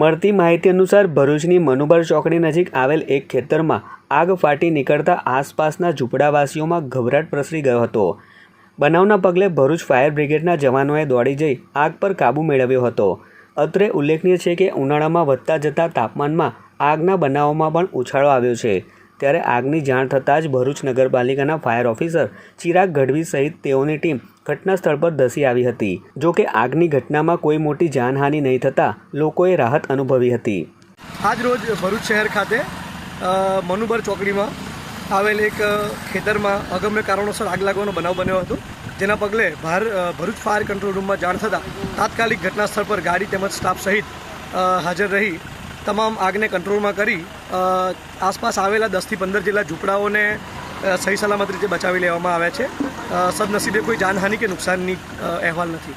મળતી માહિતી અનુસાર ભરૂચની મનુબર ચોકડી નજીક આવેલ એક ખેતરમાં આગ ફાટી નીકળતા આસપાસના ઝૂંપડાવાસીઓમાં ગભરાટ પ્રસરી ગયો હતો. બનાવના પગલે ભરૂચ ફાયર બ્રિગેડના જવાનોએ દોડી જઈ આગ પર કાબૂ મેળવ્યો હતો. અત્રે ઉલ્લેખનીય છે કે ઉનાળામાં વધતા જતા તાપમાનમાં આગના બનાવોમાં પણ ઉછાળો આવ્યો છે. ત્યારે આગની જાણ થતાં જ ભરૂચ નગરપાલિકાના ફાયર ઓફિસર ચિરાગ ગઢવી સહિત તેઓની ટીમ ઘટના સ્થળ પર ધસી આવી હતી. જો કે આગની ઘટનામાં કોઈ મોટી જાનહાનિ નહીં થતાં લોકોએ રાહત અનુભવી હતી. આજ રોજ ભરૂચ શહેર ખાતે મનુબર ચોકડીમાં આવેલ એક ખેતરમાં અગમ્ય કારણોસર આગ લાગવાનો બનાવ બન્યો હતો. જેના પગલે ભાર ભરૂચ ફાયર કંટ્રોલ રૂમમાં જાણ થતાં તાત્કાલિક ઘટનાસ્થળ પર ગાડી તેમજ સ્ટાફ સહિત હાજર રહી. તમામ આગને કંટ્રોલમાં કરી આસપાસ આવેલા દસથી પંદર જેટલા ઝૂંપડાઓને સહી સલામત રીતે બચાવી લેવામાં આવ્યા છે. સદનસીબે કોઈ જાનહાનિ કે નુકસાનની અહેવાલ નથી.